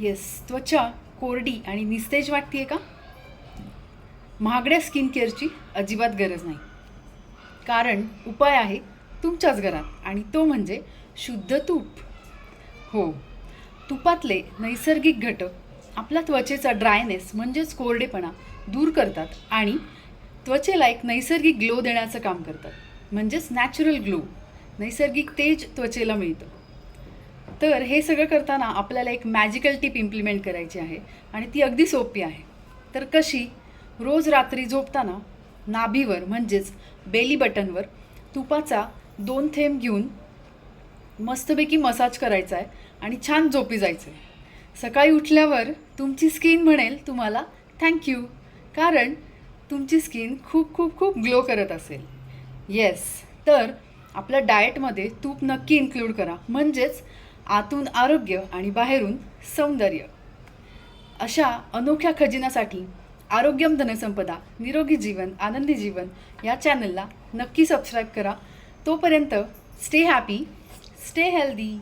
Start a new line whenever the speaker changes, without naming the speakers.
Yes त्वचा कोरडी आणि निस्तेज वाटते का? महागड्या स्किन केअरची अजिबात गरज नाही. कारण उपाय आहे तुमच्याच घरात आणि तो म्हणजे शुद्ध तूप. हो तुपातले नैसर्गिक घटक आपला त्वचेचा ड्रायनेस म्हणजेच कोरडेपणा दूर करतात आणि त्वचेला एक नैसर्गिक ग्लो देण्याचं काम करतात. म्हणजेच नॅचरल ग्लो नैसर्गिक तेज त्वचेला मिळतं. तर हे सगळं करताना आपल्याला एक मॅजिकल टिप इम्प्लिमेंट करायची आहे आणि ती अगदी सोपी आहे. तर कशी? रोज रात्री झोपताना नाभीवर म्हणजेच बेली बटनवर तुपाचा दोन थेंब घेऊन मस्तपैकी मसाज करायचा आहे आणि छान झोपी जायचं आहे. सकाळी उठल्यावर तुमची स्किन म्हणेल तुम्हाला थँक्यू कारण तुमची स्किन खूप खूप खूप ग्लो करत असेल. येस तर आपल्या डाएटमध्ये तूप नक्की इन्क्लूड करा. म्हणजेच आतून आरोग्य आणि बाहेरून सौंदर्य. अशा अनोख्या खजिन्यासाठी आरोग्यम धनसंपदा निरोगी जीवन आनंदी जीवन या चॅनलला नक्की सबस्क्राईब करा. तोपर्यंत स्टे हॅपी स्टे हेल्दी